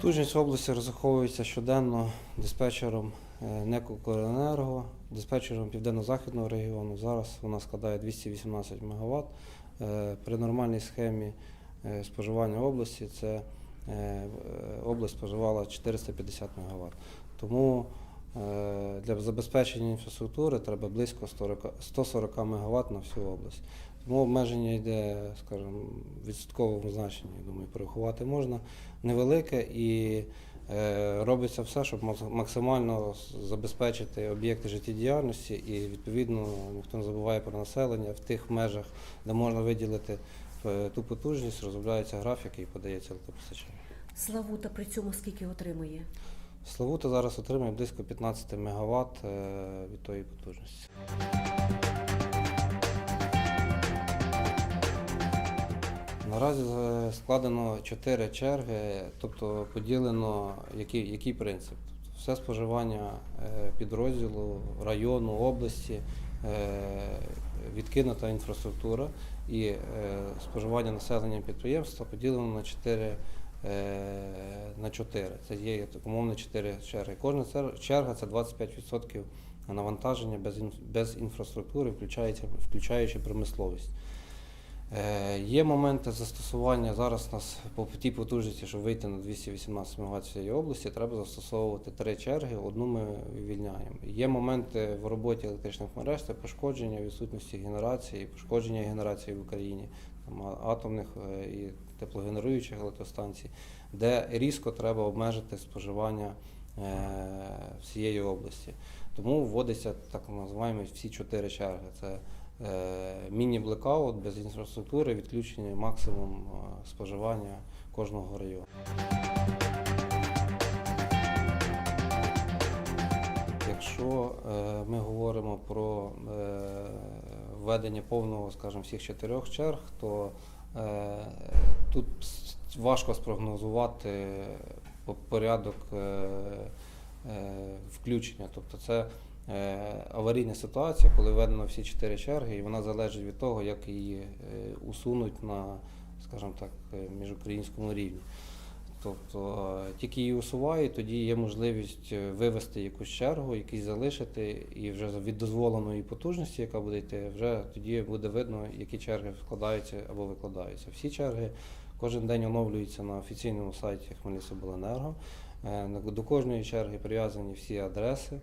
Потужність області розраховується щоденно диспетчером е, диспетчером Південно-Західного регіону. Зараз вона складає 218 МВт. При нормальній схемі е, споживання області це е, е, область споживала 450 МВт. Тому е, для забезпечення інфраструктури треба близько 140 140 МВт на всю область. Тому обмеження йде, скажімо, в відсотковому значенні, я думаю, порахувати можна, невелике і е, робиться все, щоб максимально забезпечити об'єкти життєдіяльності і відповідно ніхто не забуває про населення в тих межах, де можна виділити е, ту потужність, розробляється графік і подається електропостачання. Славута при цьому скільки отримує? Славута зараз отримує близько 15 МВт від тої потужності. Наразі е, складено 4 черги, тобто поділено який, який принцип. Все споживання е, підрозділу, району, області, е, відкинута інфраструктура і споживання населення підприємства поділено на 4 е, на 4. Це є умовно 4 черги. Кожна черга це 25% навантаження без інфраструктури, включаючи, включаючи промисловість. Е, Є моменти застосування зараз у нас по тій потужності, щоб вийти на 218 МВт всієї області, треба застосовувати три черги, одну ми вивільняємо. Є моменти в роботі електричних мереж, це пошкодження відсутності генерації, пошкодження генерації в Україні, там, атомних е, і теплогенеруючих електростанцій, де різко треба обмежити споживання е, всієї області. Тому вводиться так називаємо всі чотири черги. Це міні-блекаут без інфраструктури, відключення максимум е, споживання кожного району. Якщо е, ми говоримо про е, введення повного, скажімо, всіх чотирьох черг, то е, тут важко спрогнозувати порядок е, е, включення. Тобто це е, аварійна ситуація, коли введено всі чотири черги, і вона залежить від того, як її е, усунуть на, скажімо так, е, міжукраїнському рівні. Тобто е, тільки її усувають, тоді є можливість е, вивести якусь чергу, якийсь залишити, і вже від дозволеної потужності, яка буде йти, вже тоді буде видно, які черги вкладаються або викладаються. Всі черги кожен день оновлюються на офіційному сайті Хмельницькобленерго. Е, До кожної черги прив'язані всі адреси.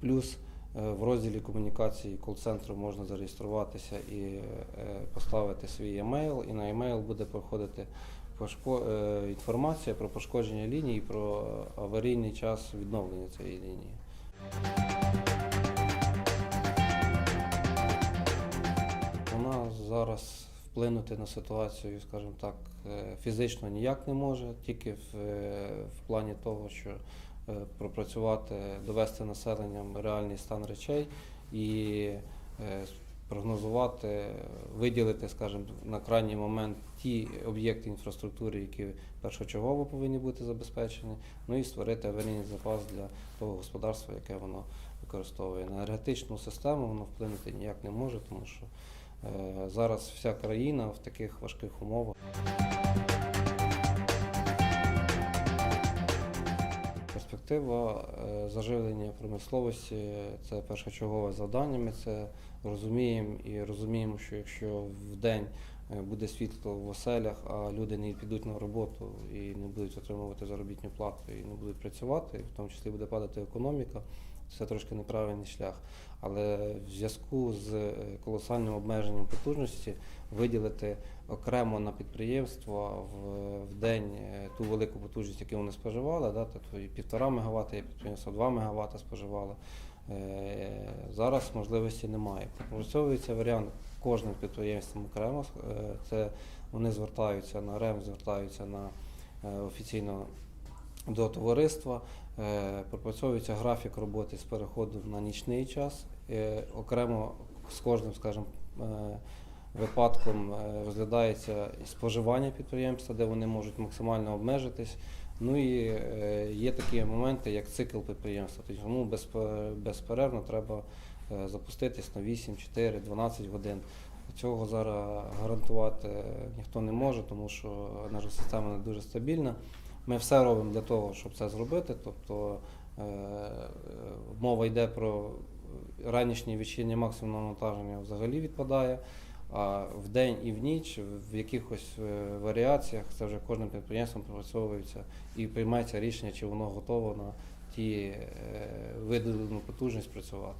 Плюс е, в розділі комунікації кол-центру можна зареєструватися і е, поставити свій емейл, і на емейл буде проходити е, інформація про пошкодження лінії, про аварійний час відновлення цієї лінії. Вона зараз вплинути на ситуацію, скажімо так, фізично ніяк не може, тільки в, в плані того, що пропрацювати, довести населенням реальний стан речей і е, прогнозувати, виділити, скажімо, на крайній момент ті об'єкти інфраструктури, які першочергово повинні бути забезпечені, ну і створити аварійний запас для того господарства, яке воно використовує. На енергетичну систему воно вплинути ніяк не може, тому що е, зараз вся країна в таких важких умовах. Перспектива е, заживлення промисловості це першочергове завдання. Ми це розуміємо і розуміємо, що якщо в день е, буде світло в оселях, а люди не підуть на роботу і не будуть отримувати заробітну плату і не будуть працювати, в тому числі буде падати економіка, це трошки неправильний шлях. Але в зв'язку з е, колосальним обмеженням потужності виділити окремо на підприємства в, день е, ту велику потужність, яку вони споживали, да, півтора МВт, є підприємство 2 МВт споживало. Е, Зараз можливості немає. Пропрацьовується варіант кожним підприємством окремо. Це вони звертаються на РЕМ, звертаються на офіційно до товариства. Е, Пропрацьовується графік роботи з переходу на нічний час. Е, Окремо з кожним, скажімо, е, випадком розглядається споживання підприємства, де вони можуть максимально обмежитись. Ну і є такі моменти, як цикл підприємства. Тобто йому безпе- безперервно треба запуститись на 8, 4, 12 годин. Цього зараз гарантувати ніхто не може, тому що енергосистема не дуже стабільна. Ми все робимо для того, щоб це зробити. Тобто е, мова йде про ранішнє вечірнє максимум навантаження взагалі відпадає. А в день і в ніч в якихось е, варіаціях це вже кожним підприємством пропрацьовується і приймається рішення, чи воно готово на ті е, виділену потужність працювати.